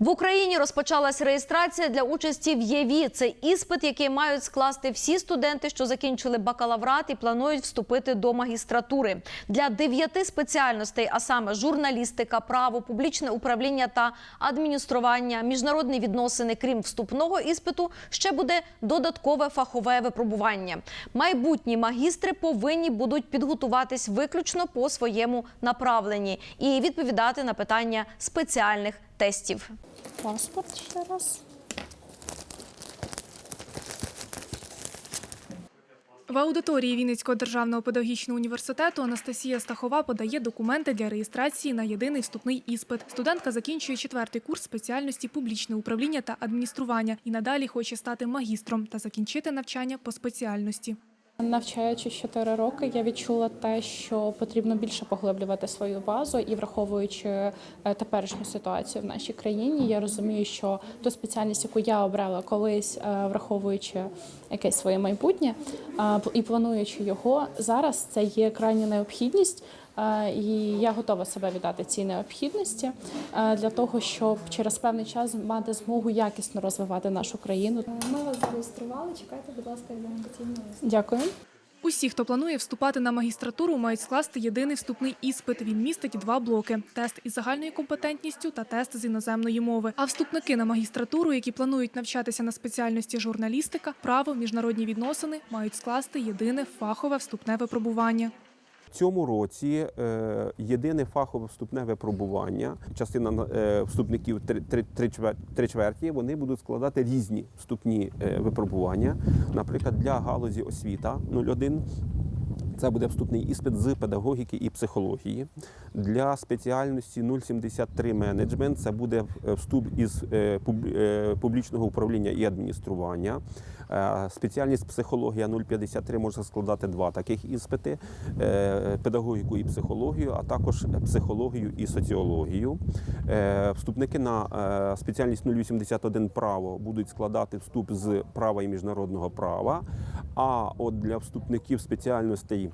В Україні розпочалась реєстрація для участі в ЄВІ. Це іспит, який мають скласти всі студенти, що закінчили бакалаврат і планують вступити до магістратури. Для дев'яти спеціальностей, а саме журналістика, право, публічне управління та адміністрування, міжнародні відносини, крім вступного іспиту, ще буде додаткове фахове випробування. Майбутні магістри повинні будуть підготуватись виключно по своєму направленні і відповідати на питання спеціальних тестів. Паспорт ще раз. В аудиторії Вінницького державного педагогічного університету Анастасія Стахова подає документи для реєстрації на єдиний вступний іспит. Студентка закінчує четвертий курс спеціальності публічне управління та адміністрування і надалі хоче стати магістром та закінчити навчання по спеціальності. Навчаючи 4 роки, я відчула те, що потрібно більше поглиблювати свою базу, і враховуючи е, теперішню ситуацію в нашій країні, я розумію, що ту спеціальність, яку я обрала колись, е, враховуючи якесь своє майбутнє і плануючи його, зараз це є крайня необхідність. Е, І я готова себе віддати цій необхідності е, для того, щоб через певний час мати змогу якісно розвивати нашу країну. Ми вас зареєстрували. Чекайте, будь ласка, ідентифікаційний лист. Дякую. Усі, хто планує вступати на магістратуру, мають скласти єдиний вступний іспит. Він містить два блоки: тест із загальною компетентністю та тест з іноземної мови. А вступники на магістратуру, які планують навчатися на спеціальності журналістика, право, міжнародні відносини, мають скласти єдине фахове вступне випробування. Цьому році е, єдине фахове вступне випробування. Частина е, вступників три чверті вони будуть складати різні вступні е, випробування. Наприклад, для галузі освіта 01 це буде вступний іспит з педагогіки і психології. Для спеціальності 073 менеджмент це буде е, вступ із е, е, публічного управління і адміністрування. Спеціальність психологія 053 може складати два таких іспити: педагогіку і психологію, а також психологію і соціологію. Вступники на спеціальність 081 право будуть складати вступ з права і міжнародного права. А от для вступників спеціальностей 090,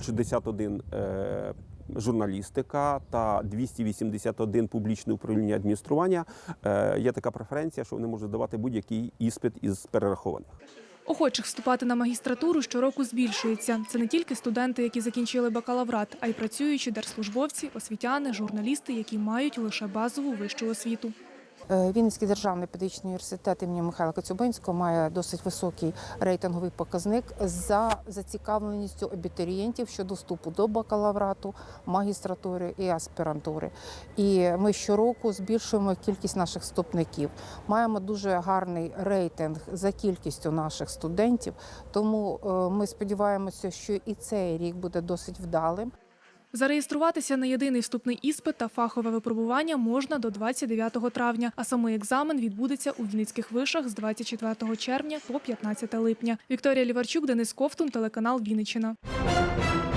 061 е, журналістика та 281 публічне управління адміністрування е, є така преференція, що вони можуть давати будь-який іспит із перерахованих. Охочих вступати на магістратуру щороку збільшується. Це не тільки студенти, які закінчили бакалаврат, а й працюючі держслужбовці, освітяни, журналісти, які мають лише базову вищу освіту. Е, Вінницький державний педагогічний університет імені Михайла Коцюбинського має досить високий рейтинговий показник за зацікавленістю абітурієнтів щодо вступу до бакалаврату, магістратури і аспірантури. І ми щороку збільшуємо кількість наших вступників. Маємо дуже гарний рейтинг за кількістю наших студентів. Тому е, ми сподіваємося, що і цей рік буде досить вдалим. Зареєструватися на єдиний вступний іспит та фахове випробування можна до 29 травня, а самий екзамен відбудеться у Вінницьких вишах з 24 червня по 15 липня. Вікторія Ліварчук, Денис Ковтун, телеканал Вінниччина.